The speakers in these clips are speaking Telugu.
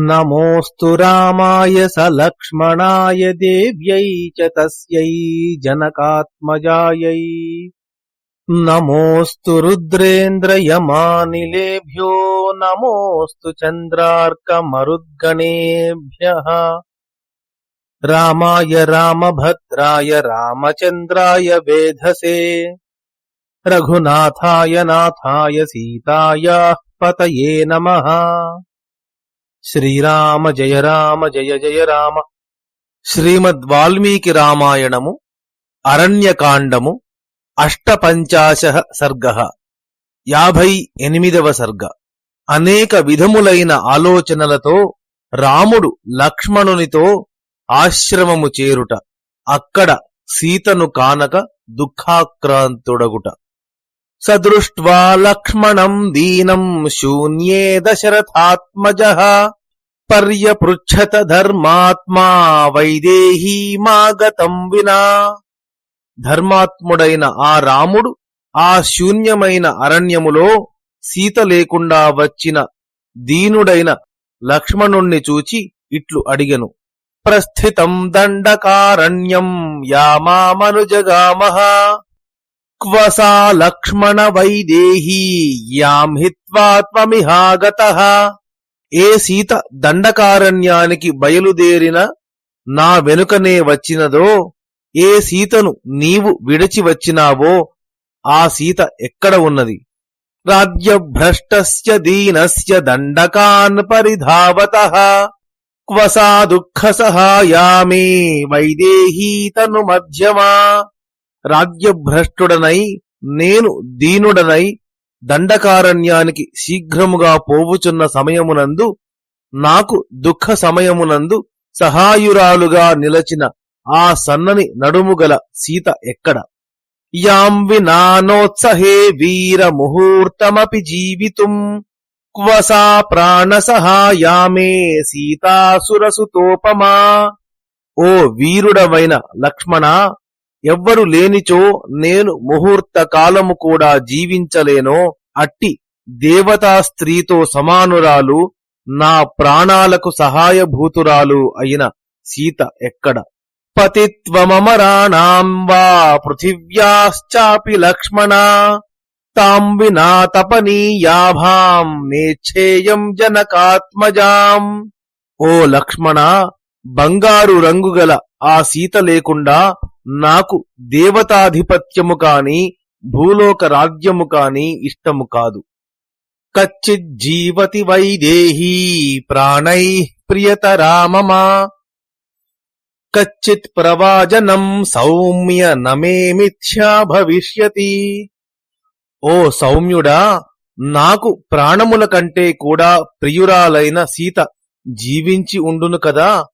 नमोऽस्तु रामाय दिव्य देव्यै नमोस्तु रुद्रेन्द्र यमानिलेभ्यो नमोस्तु रुद्रेन्द्रयमानिलेभ्यो, नमोऽस्तु राय राम रामभद्राय रामचन्द्राय वेधसे। रघुनाथाय नाथाय सीतायाः पतये नमः। శ్రీరామ జయ రామ జయ జయ రామ. శ్రీమద్ వాల్మీకి రామాయణము అరణ్యకాండము అష్టపంచాశ సర్గ యాభై ఎనిమిదవ సర్గ. అనేక విధములైన ఆలోచనలతో రాముడు లక్ష్మణునితో ఆశ్రమము చేరుట అక్కడ సీతను కానక దుఃఖాక్రాంతుడగుట. సదృష్ట్వా లక్ష్మణం దీనం శూన్యే దశరథాత్మజ. పర్యపృచ్ఛత ధర్మాత్మా వైదేహీమాగతం వినా. ధర్మాత్ముడైన ఆ రాముడు ఆ శూన్యమైన అరణ్యములో సీత లేకుండా వచ్చిన దీనుడైన లక్ష్మణుణ్ణి చూచి ఇట్లు అడిగెను. ప్రస్థితం దండకారణ్యం యామామనుజగామహ క్వసా లక్ష్మణ వైదేహీ యాం హిత్వా త్వమిహాగత. ఏ సీత దండకారణ్యానికి బయలుదేరిన నా వెనుకనే వచ్చినదో ఏ సీతను నీవు విడిచి వచ్చినావో ఆ సీత ఎక్కడ ఉన్నది? రాజ్యభ్రష్టస్య దీనస్య దండకాన్ పరిధావత క్వసా దుఃఖ సహాయామే వైదేహీతను మధ్యమా? రాజ్యభ్రష్టుడనై నేను దీనుడనై దండకారణ్యానికి శీఘ్రముగా పోవుచున్న సమయమునందు నాకు దుఃఖ సమయమునందు సహాయురాలుగా నిలచిన ఆ సన్నని నడుముగల సీత ఎక్కడ? యాం వినానోత్సహే వీర ముహూర్తమపి జీవితుం క్వసా ప్రాణ సహాయామే సీతాసురసుతోపమా? ఓ వీరుడవైన లక్ష్మణ ఎవ్వరు లేనిచో నేను ముహూర్త కాలము కూడా జీవించలేనో అట్టి దేవతా స్త్రీతో సమానురాలు నా ప్రాణాలకు సహాయభూతురాలు అయిన సీత ఎక్కడ? పతిత్వమరాణాం వా పృథివ్యాశ్చాపి లక్ష్మణ తాం వినా తపనీయాభాం నేచ్ఛేయం జనకాత్మజాం. ఓ లక్ష్మణ బంగారు రంగుగల ఆ సీత లేకుండా నాకు దేవతాధిపత్యము కాని భూలోక రాజ్యము కాని ఇష్టము కాదు. కచ్చిజ్జీవతి వైదేహీ ప్రాణై ప్రియతరామమా. కచ్చిత్ ప్రవాజనం సౌమ్య నమే మిథ్యా భవిష్యతి. ఓ సౌమ్యుడా నాకు ప్రాణముల కంటే కూడా ప్రియురాలైన సీత జీవించి ఉండును కదా?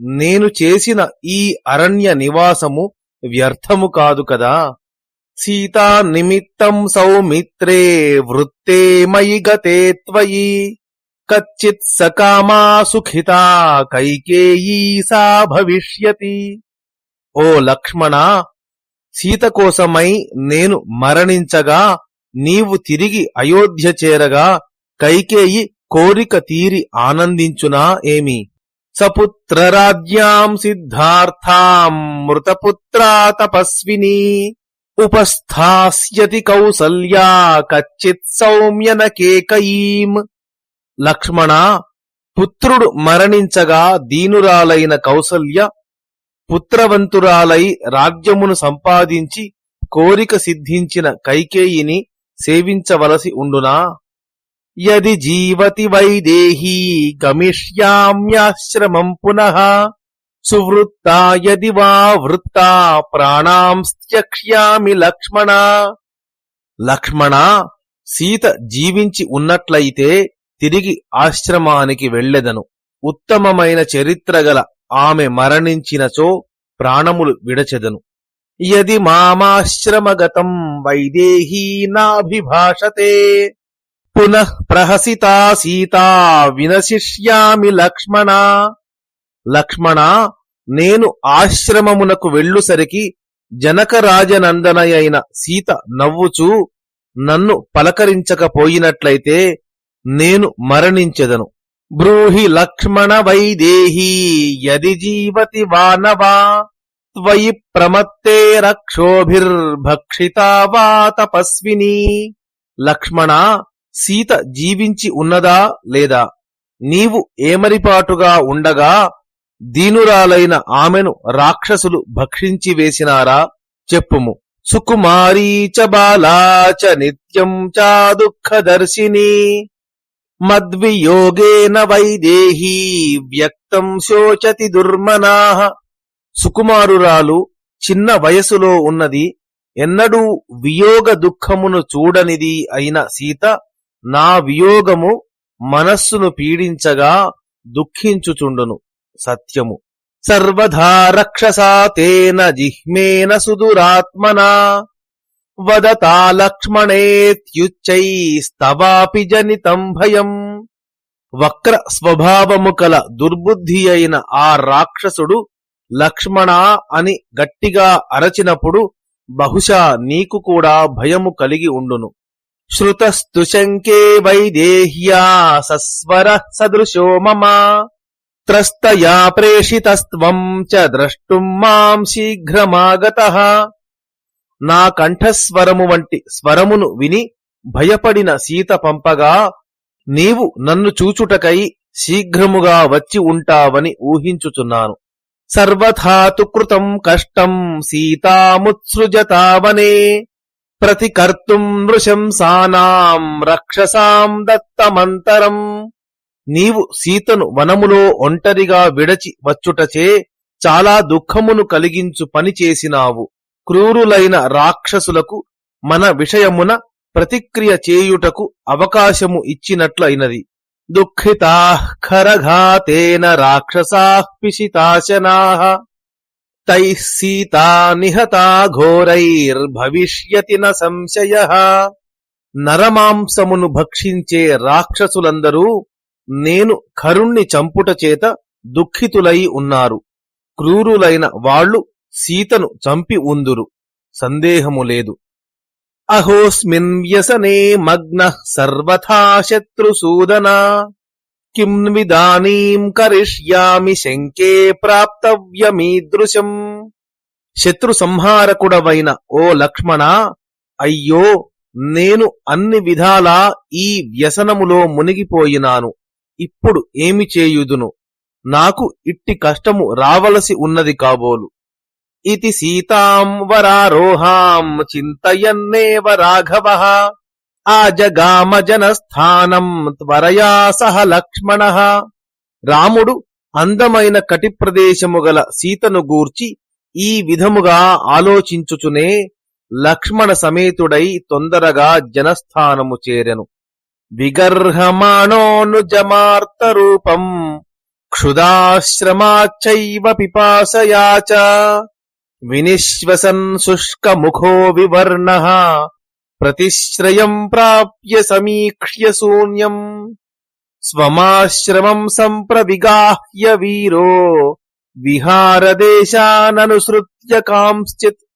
నేను చేసిన ఈ అరణ్య నివాసము వ్యర్థము కాదు కదా. సీతా నిమిత్తం సౌమిత్రే వృత్తే మయి గతే త్వయి. కచ్చిత్ సకామా సుఖితా కైకేయీ సా భవిష్యతి. ఓ లక్ష్మణ సీత కోసమై నేను మరణించగా నీవు తిరిగి అయోధ్య చేరగా కైకేయి కోరిక తీరి ఆనందించునా ఏమి? సపుత్రరాజ్యాం సిద్ధార్థాం మృతపుత్రా తపస్విని ఉపస్థాస్యతి కౌసల్యా కచ్చిత్ సౌమ్యన కేకయీం. లక్ష్మణ పుత్రుడు మరణించగా దీనురాలైన కౌసల్య పుత్రవంతురాలై రాజ్యమును సంపాదించి కోరిక సిద్ధించిన కైకేయిని సేవించవలసి ఉండునా? యది జీవతి వైదేహీ గమిష్యామ్యాశ్రమం పునః సువృత్తా యది వా వృత్తా ప్రాణాంస్త్యక్ష్యామి లక్ష్మణ. లక్ష్మణ సీత జీవించి ఉన్నట్లయితే తిరిగి ఆశ్రమానికి వెళ్ళెదను. ఉత్తమమైన చరిత్ర గల ఆమె మరణించినచో ప్రాణములు విడచెదను. యది మామాశ్రమగతం వైదేహీ నాభిభాషతే. పునః ప్రహసితా సీతా వినశిష్యామి లక్ష్మణ. లక్ష్మణ నేను ఆశ్రమమునకు వెళ్ళుసరికి జనకరాజనందనయైన సీత నవ్వుచూ నన్ను పలకరించకపోయినట్లయితే నేను మరణించెదను. బ్రూహి లక్ష్మణ వైదేహీ యది జీవతి వానవా త్వయి ప్రమత్తే రక్షోభిర్భక్షితా వా తపస్విని. లక్ష్మణ సీత జీవించి ఉన్నదా లేదా? నీవు ఏమరిపాటుగా ఉండగా దీనురాలైన ఆమెను రాక్షసులు భక్షించి వేసినారా? చెప్పుము. సుకుమారీ చ నిత్యం చా దుఃఖదర్శిని. మద్వియోగేన వైదేహీ వ్యక్తం శోచతి దుర్మనా. సుకుమారురాలు చిన్న వయసులో ఉన్నది ఎన్నడూ వియోగ దుఃఖమును చూడనిది అయిన సీత నా వియోగము మనస్సును పీడించగా దుఃఖించుచుండును సత్యము. సర్వధా రక్షసా తేన జిహ్మేన సుదురాత్మనా వదతా లక్ష్మణేత్యుచ్చైస్తవాపి జనితం భయం. వక్ర స్వభావము కల దుర్బుద్ధి అయిన ఆ రాక్షసుడు లక్ష్మణ అని గట్టిగా అరచినప్పుడు బహుశా నీకు కూడా భయము కలిగి ఉండును. శ్రుతస్తు శంకే వైదేహ్యా సస్వర సదృశో మమ త్రస్తయా ప్రేషితస్త్వం చ ద్రష్టుం మాం శీఘ్రమాగత నా కంఠస్వరము వంటి స్వరమును విని భయపడిన సీత పంపగా నీవు నన్ను చూచుటకై శీఘ్రముగా వచ్చి ఉంటావని ఊహించుచున్నాను. సర్వథాతు కృతం కష్టం సీతాముత్సృజతావనే। ప్రతికర్తుం నృశంసానాం రక్షసాం దత్తమంతరం. నీవు సీతను వనములో ఒంటరిగా విడచి వచ్చుటచే చాలా దుఃఖమును కలిగించు పని చేసినావు. క్రూరులైన రాక్షసులకు మన విషయమున ప్రతిక్రియ చేయుటకు అవకాశము ఇచ్చినట్లయినది. దుఃఖితా ఖరఘాతేన రాక్షసా పిశితాశనా. తైః సీతా నిహతా ఘోరైర్భవిష్యతి న సంశయ నరమాంసమును భక్షించే రాక్షసులందరూ నేను ఖరుణ్ణి చంపుట చేత దుఃఖితులై ఉన్నారు క్రూరులైన వాళ్ళు సీతను చంపి ఉందురు। సందేహము లేదు। అహోస్మిన్ వ్యసనే మగ్న సర్వథా శత్రుసూదనా। కిం విదానీం కరిష్యామి శంకే ప్రాప్తవ్యమీదృశం శత్రు సంహారకుడవైన ఓ లక్ష్మణ అయ్యో నేను అన్ని విధాలా ఈ వ్యసనములో మునిగిపోయినాను। ఇప్పుడు ఏమి చేయుదును? నాకు ఇట్టి కష్టము రావలసి ఉన్నది కాబోలు। ఇది సీతాం వరారోహాం చింతయన్నేవ రాఘవ। ఆజగామ జనస్థానం త్వరయా సహ లక్ష్మణ. రాముడు అందమైన కటి ప్రదేశము గల సీతను గూర్చి ఈ విధముగా ఆలోచించుచునే లక్ష్మణ సమేతుడై తొందరగా జనస్థానము చేరెను. విగర్హమాణోనుజమార్త రూపం క్షుదాశ్రమాచైవ పిపాసయాచ వినిశ్వసన్ శుష్కముఖో వివర్ణ. ప్రతిశ్రయం ప్రాప్య సమీక్ష్య శూన్యం. స్వమాశ్రమం సంప్రవిగాహ్య వీరో. విహారదేశాననుసృత్య కాంశ్చిత్.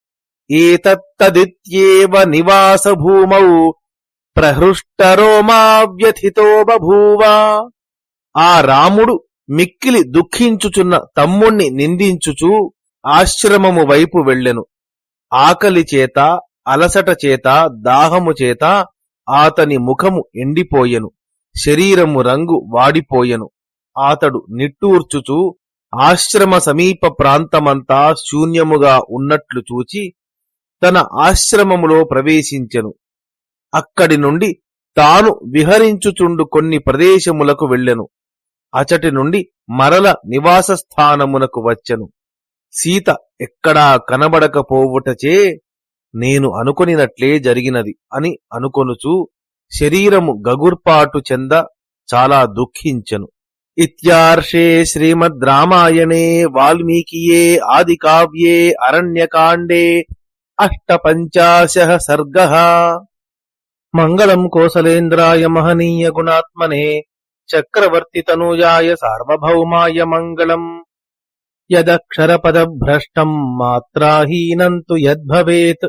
ఏతత్తదిత్యేవ నివాస భూమౌ ప్రహృష్టరోమావ్యథితో బభూవ. ఆ రాముడు మిక్కిలి దుఃఖించుచున్న తమ్ముణ్ణి నిందించుచు ఆశ్రమము వైపు వెళ్ళెను. ఆకలి చేత అలసట చేత దాహము చేత ఆతని ముఖము ఎండిపోయెను. శరీరము రంగు వాడిపోయెను. ఆతడు నిట్టూర్చుచు ఆశ్రమ సమీప ప్రాంతమంతా శూన్యముగా ఉన్నట్లు చూచి తన ఆశ్రమములో ప్రవేశించెను. అక్కడి నుండి తాను విహరించుచుండు కొన్ని ప్రదేశములకు వెళ్ళెను. అచటి నుండి మరల నివాస స్థానమునకు వచ్చెను. సీత ఎక్కడా కనబడకపోవుటచే నేను అనుకొనినట్లే జరిగినది అని అనుకొనుచు శరీరము గగుర్పాటు చెంద చాలా దుఃఖించెను. ఇత్యార్షే శ్రీమద్ రామాయణే వాల్మీకియే ఆది కావ్యే అరణ్యకాండే అష్టపంచాశ సర్గ. మంగళం కోసలేంద్రాయ మహనీయ గుణాత్మనే చక్రవర్తి తనూజాయ సార్వభౌమాయ మంగళం. యదక్షరపదభ్రష్టం మాత్రాహీనంతు యద్భవేత్.